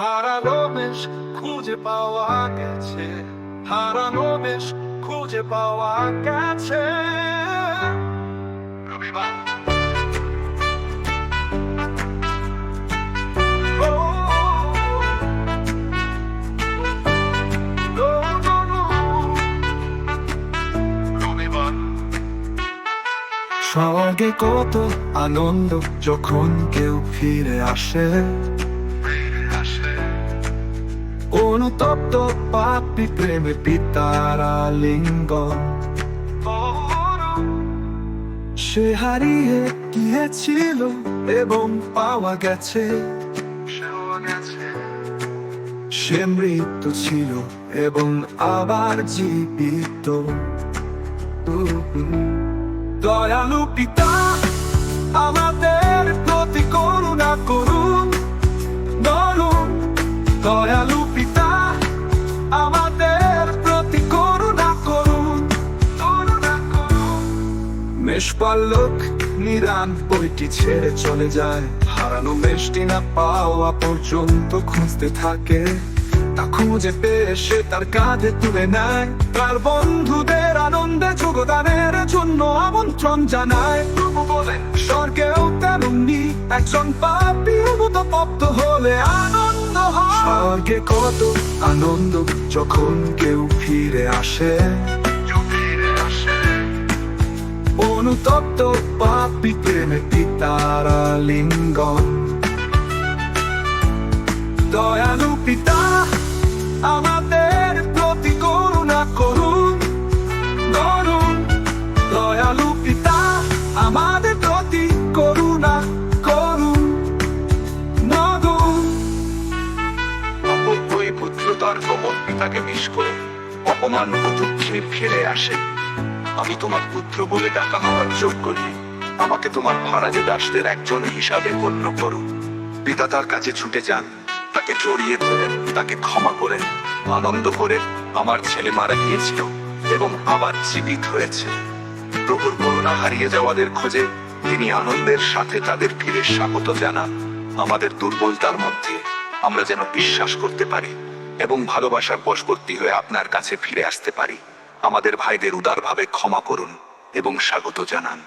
হারানো বেশ খুঁজে পাওয়া গেছে, হারানো বেশ খুঁজে পাওয়া গেছে। রবিবার কত আনন্দ, যখন কেউ ফিরে আসে। অনুতপ্ত পাপি প্রেমে পিতারা লিঙ্গন সে হারিয়ে গিয়েছিল এবং পাওয়া গেছে সে মৃত্যু ছিল এবং আবার জীবিত দয়ালু পিতা আমাদের মেষপালক নিরান বইটি ছেড়ে চলে যায়। হারানো মেষটি না পাওয়া পর্যন্ত খুঁজতে থাকে। তা খুঁজে পেয়ে সে তার কাঁধে তুলে নেয়। তার বন্ধুদের আনন্দে যোগদানের জন্য আমন্ত্রণ জানায়। প্রভু বলেন, স্বর্গেও তেমনি একজন পাপি তপ্ত হলে আনন্দ হয়। স্বর্গে কত আনন্দ, যখন কেউ ফিরে আসে। অনুতপ্ত পাপি প্রেমে পিতারা লিঙ্গন দয়ালু পিতা আমাদের প্রতি করুণা করুন করুন দয়ালু পিতা আমাদের প্রতি করুণা করুন নগুন অপব্যয়ী পুত্র তার প্রমোদ পিতাকে বিষ করে অপমান ফিরে আসে আমি তোমার পুত্র বলে ডাকা হওয়ার যোগ্য নেই। আমাকে তোমার ভাড়াজে দাসদের একজন হিসাবে গণ্য করো পিতা তার কাছে ছুটে যান। তাকে জড়িয়ে ধরেন, তাকে ক্ষমা করেন। আনন্দ করে আমার ছেলে মারা গিয়েছিল এবং আবার জীবিত হয়েছে। প্রভুর করুণা হারিয়ে যাওয়াদের খোঁজে তিনি আনন্দের সাথে তাদের ফিরে স্বাগত জানান। আমাদের দুর্বলতার মধ্যে আমরা যেন বিশ্বাস করতে পারি এবং ভালোবাসার বশবর্তী হয়ে আপনার কাছে ফিরে আসতে পারি। আমাদের ভাইদের উদারভাবে ক্ষমা করুন এবং স্বাগত জানান।